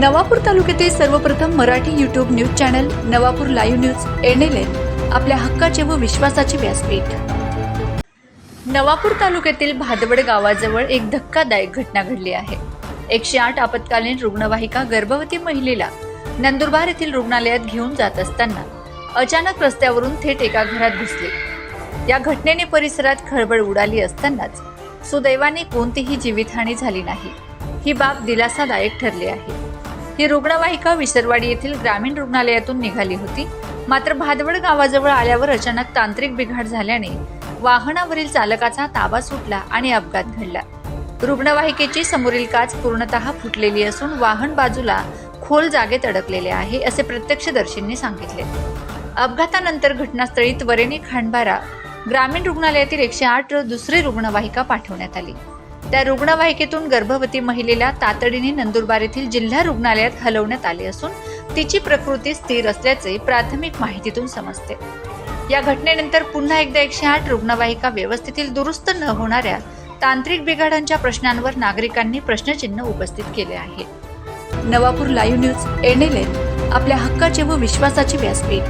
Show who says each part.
Speaker 1: नवापूर तालुक्यातील सर्वप्रथम Marathi YouTube news channel Navapur live news N आपल्या हक्काचे व विश्वासाचे व्यासपीठ. नवापूर तालुक्यातील भादवड गावाजवळ एक धक्कादायक घटना घडली आहे. एकशे आठ आपत्कालीन रुग्णवाहिका गर्भवती महिलेला नंदुरबार येथील रुग्णालयात घेऊन जात असताना अचानक रस्त्यावरून थेट एका घरात घुसले. या घटनेने परिसरात खळबळ उडाली असतानाच सुदैवाने कोणतीही जीवितहानी झाली नाही. ही बाब दिलासादायक ठरली आहे. ही रुग्णवाहिका विसरवाडी येथील ग्रामीण रुग्णालयातून निघाली होती. मात्र भादवड गावाजवळ आल्यावर अचानक तांत्रिक बिघाड झाल्याने वाहनावरील चालकाचा ताबा सुटला आणि अपघात घडला. रुग्णवाहिकेची समोरील काच पूर्णतः फुटलेली असून वाहन बाजूला खोल जागेत अडकलेले आहे असे प्रत्यक्षदर्शींनी सांगितले. अपघातानंतर घटनास्थळी त्वरेने खांडबारा ग्रामीण रुग्णालयातील एकशे आठ दुसरी रुग्णवाहिका पाठवण्यात आली. त्या रुग्णवाहिकेतून गर्भवती महिलेला तातडीने नंदुरबार येथील जिल्हा रुग्णालयात हलवण्यात आले असून तिची प्रकृती स्थिर असल्याचे प्राथमिक माहितीतून समजते. या घटनेनंतर पुन्हा एकदा एकशे आठ रुग्णवाहिका व्यवस्थेतील दुरुस्त न होणाऱ्या तांत्रिक बिघाडांच्या प्रश्नांवर नागरिकांनी प्रश्नचिन्ह उपस्थित केले आहे. नवापूर लाईव्ह न्यूज एन आपल्या हक्काचे व विश्वासाचे व्यासपीठ.